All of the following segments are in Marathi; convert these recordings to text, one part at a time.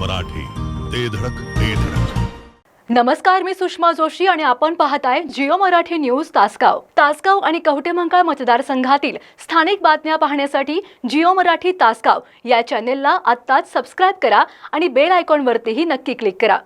मराठी. ते धडक ते धडक. नमस्कार मी सुषमा जोशी आणि आपण पाहताय जिओ मराठी न्यूज तासगाव. तासगाव आणि कवटेमंकाळ मतदारसंघातील स्थानिक बातम्या पाहण्यासाठी जिओ मराठी तासगाव या चॅनेलला आत्ताच सबस्क्राईब करा आणि बेल आयकॉनवरतीही नक्की क्लिक करा.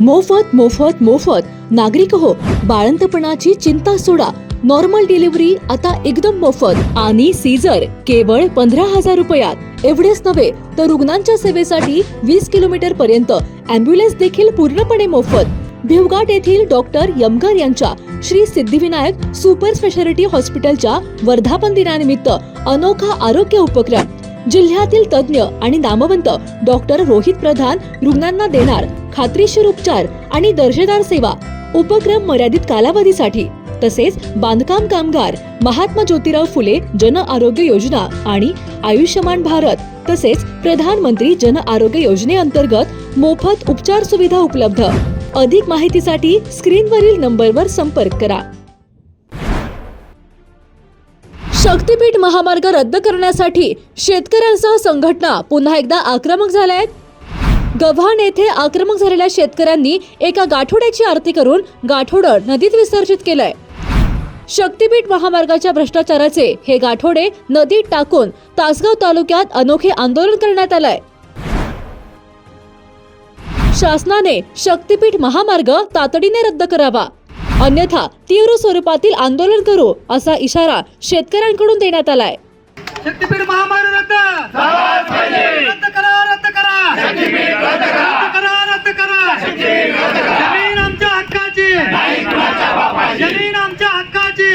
मोफत मोफत मोफत. नागरिक हो बाळंतपणाची चिंता सोडा. नॉर्मल डिलिव्हरी आता एकदम मोफत. आणि सीझर केवळ पंधरा हजार रुपयात. एवढेच नव्हे तर रुग्णांच्या सेवेसाठी वीस किलोमीटर पर्यंत अँब्युलन्स देखील पूर्णपणे मोफत. भिवघाट येथील डॉक्टर यमगर यांच्या श्री सिद्धिविनायक सुपर स्पेशालिटी हॉस्पिटलच्या वर्धापन दिनानिमित्त अनोखा आरोग्य उपक्रम. जिल्ह्यातील तज्ज्ञ आणि नामवंत डॉक्टर रोहित प्रधान रुग्णांना देणार खात्रीशीर उपचार आणि दर्जेदार सेवा. उपक्रम मर्यादित कालावधीसाठी. तसेच बांधकाम कामगार महात्मा ज्योतिराव फुले जन आरोग्य योजना आणि आयुष्यमान भारत तसेच प्रधानमंत्री जन आरोग्य योजनेअंतर्गत मोफत उपचार सुविधा उपलब्ध. अधिक माहितीसाठी स्क्रीनवरील नंबरवर संपर्क करा. शक्तीपीठ महामार्ग रद्द करण्यासाठी शेतकऱ्यांसह संघटना पुन्हा एकदा आक्रमक झाल्या आहेत. गव्हाण येथे आक्रमक झालेल्या शेतकऱ्यांनी एका गाठोड्याची आरती करून गाठोडं नदीत विसर्जित केलंय. शक्तीपीठ महामार्गाच्या भ्रष्टाचाराचे हे गाठोडे नदीत टाकून तासगाव तालुक्यात अनोखे आंदोलन करण्यात आलंय. शासनाने शक्तीपीठ महामार्ग तातडीने रद्द करावा. अन्यथा तीव्र स्वरूपातील आंदोलन करू असा इशारा शेतकऱ्यांकडून देण्यात आलाय. शक्तीपीठ महामारी रद्द रद्द करा रद्द करा रद्द करा रद्द करा जमीन आमच्या हक्काची जमीन आमच्या हक्काची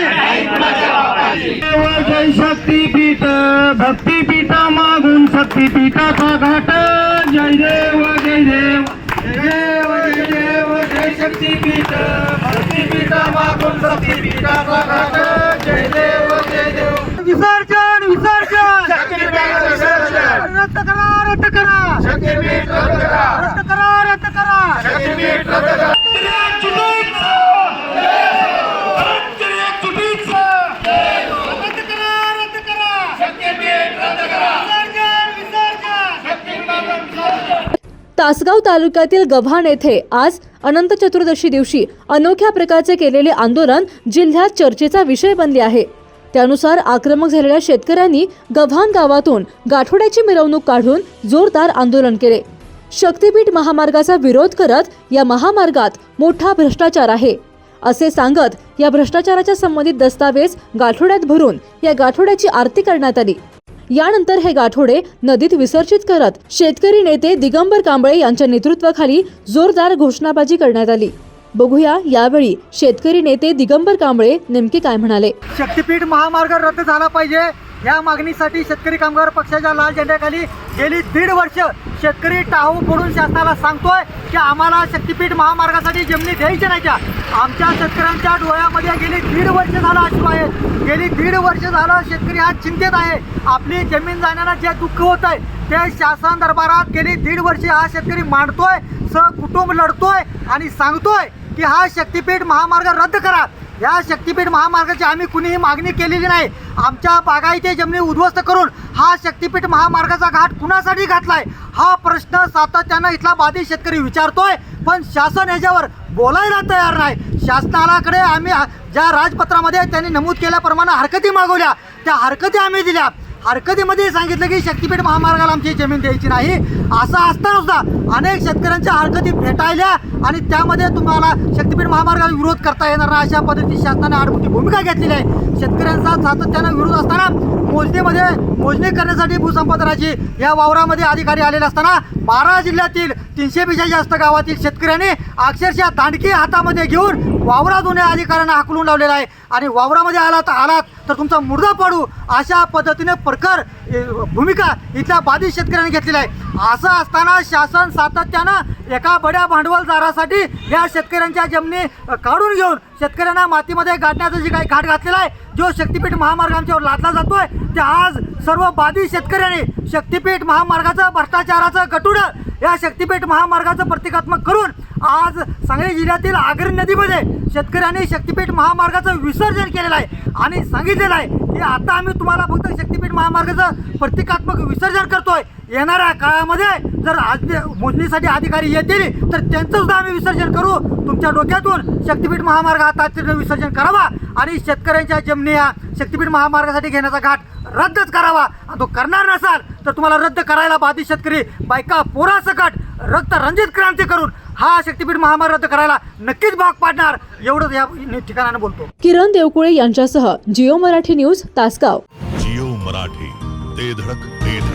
देव जय शक्तीपीठ भक्तीपीठ मागून शक्तीपीठाचा घाट. जय देव जय देव. जय देव जय देव जय शक्तीपीठ भक्तीपीठ मागून शक्तीपीठाचा घाट. जय देव. तासगाव तालुक्यातील गव्हाण येथे आज अनंत चतुर्दशी दिवशी अनोख्या प्रकारचे केलेले आंदोलन जिल्ह्यात चर्चेचा विषय बनले आहे. त्यानुसार आक्रमक झालेल्या शेतकऱ्यांनी गव्हाण गावातून गाठोड्याची मिरवणूक काढून जोरदार आंदोलन केले. शक्तीपीठ महामार्गाचा विरोध करत या महामार्गात मोठा भ्रष्टाचार आहे. असे सांगत या भ्रष्टाचाराच्या संबंधित दस्तावेज गाठोड्यात भरून या गाठोड्याची आरती करण्यात आली. यानंतर हे गाठोडे नदीत विसर्जित करत शेतकरी नेते दिगंबर कांबळे यांच्या नेतृत्वाखाली जोरदार घोषणाबाजी करण्यात आली. बघूया यावेळी शेतकरी नेते दिगंबर कांबळे नेमके काय म्हणाले. शक्तीपीठ महामार्ग रद्द झाला पाहिजे. या मागणीसाठी शेतकरी कामगार पक्षाच्या लाल झेंड्याखाली गेली दीड वर्ष. शेतकरी टाहू पडून शासनाला सांगतोय की आम्हाला शक्तीपीठ महामार्गासाठी जमिनी द्यायच्या नाहीच्या आमच्या शेतकऱ्यांच्या डोळ्यामध्ये गेली दीड वर्ष झालं अश्रू आहे. गेली दीड वर्ष झालं शेतकरी हा चिंतेत आहे. आपली जमीन जाण्याला जे दुःख होत आहे ते शासन दरबारात गेली दीड वर्ष हा शेतकरी मांडतोय कुटुंब लढतोय आणि सांगतोय की हा शक्तीपीठ महामार्ग रद्द करा. या शक्तीपीठ महामार्गाची आम्ही कुणीही मागणी केलेली नाही. आमच्या बागायती जमिनी उद्ध्वस्त करून हा शक्तीपीठ महामार्गाचा घाट कुणासाठी घातलाय? हा प्रश्न सातत्यानं इथला बाधित शेतकरी विचारतोय पण शासन याच्यावर बोलायला तयार नाही. शासनाकडे आम्ही ज्या राजपत्रामध्ये त्यांनी नमूद केल्याप्रमाणे हरकती मागवल्या. त्या हरकती आम्ही दिल्या. हरकतीमध्ये सांगितलं की शक्तीपीठ महामार्गाला आमची जमीन द्यायची नाही. असं असताना सुद्धा अनेक शेतकऱ्यांच्या हरकती फेटाळल्या आणि त्यामध्ये तुम्हाला शक्तीपीठ महामार्गाला विरोध करता येणार नाही अशा पद्धतीची शासनाने आडमुठी भूमिका घेतलेली आहे. शेतकऱ्यांचा सातत्यानं विरोध असताना मोजणीमध्ये मोजणी करण्यासाठी भूसंपादनाची या वावरामध्ये अधिकारी आलेले असताना बारा जिल्ह्यातील तीनशेपेक्षा जास्त गावातील शेतकऱ्यांनी अक्षरशः दांडकी हातामध्ये घेऊन वावरात होण्या अधिकाऱ्यांना हाकलून लावलेला आहे. आणि वावरामध्ये आलात आलात तर तुमचा मुर्दा पाडू अशा पद्धतीने परकर भूमिका इथल्या बाधित शेतकऱ्यांनी घेतलेली आहे. असं असताना शासन सातत्यानं एका बड्या भांडवलदारासाठी या शेतकऱ्यांच्या जमिनी काढून घेऊन शेतकऱ्यांना मातीमध्ये गाठण्याचा जे काही घाट घातलेला आहे जो शक्तीपीठ महामार्ग आमच्यावर लादला जातोय ते आज सर्व बाधित शेतकऱ्यांनी शक्तीपीठ महामार्गाचं भ्रष्टाचाराचं गटुडं या शक्तीपीठ महामार्गाचं प्रतिकात्मक करून आज सांगली जिल्ह्यातील आगरी नदीमध्ये शेतकऱ्यांनी शक्तीपीठ महामार्गाचं विसर्जन केलेलं आहे आणि सांगितलेलं आहे की आता आम्ही तुम्हाला फक्त शक्तीपीठ महामार्गाचं प्रतिकात्मक विसर्जन करतोय. येणाऱ्या काळामध्ये जर आज मोजणीसाठी अधिकारी येतील तर त्यांचं सुद्धा आम्ही विसर्जन करू. तुमच्या डोक्यातून शक्तीपीठ महामार्ग हा तातडीनं विसर्जन करावा आणि शेतकऱ्यांच्या जमिनी या शक्तीपीठ महामार्गासाठी घेण्याचा घाट रद्दच करावा. आणि तो करणार नसाल तर तुम्हाला रद्द करायला बाधित शेतकरी बायका पोरासकट रक्त रंजित क्रांती करून हा शक्तीपीठ महामार्ग रद्द करायला नक्कीच भाग पाडणार. एवढंच या ठिकाणानं बोलतो. किरण देवकुळे यांच्यासह Jio Marathi news Tasgaon. Jio Marathi ते धडक ते धडक.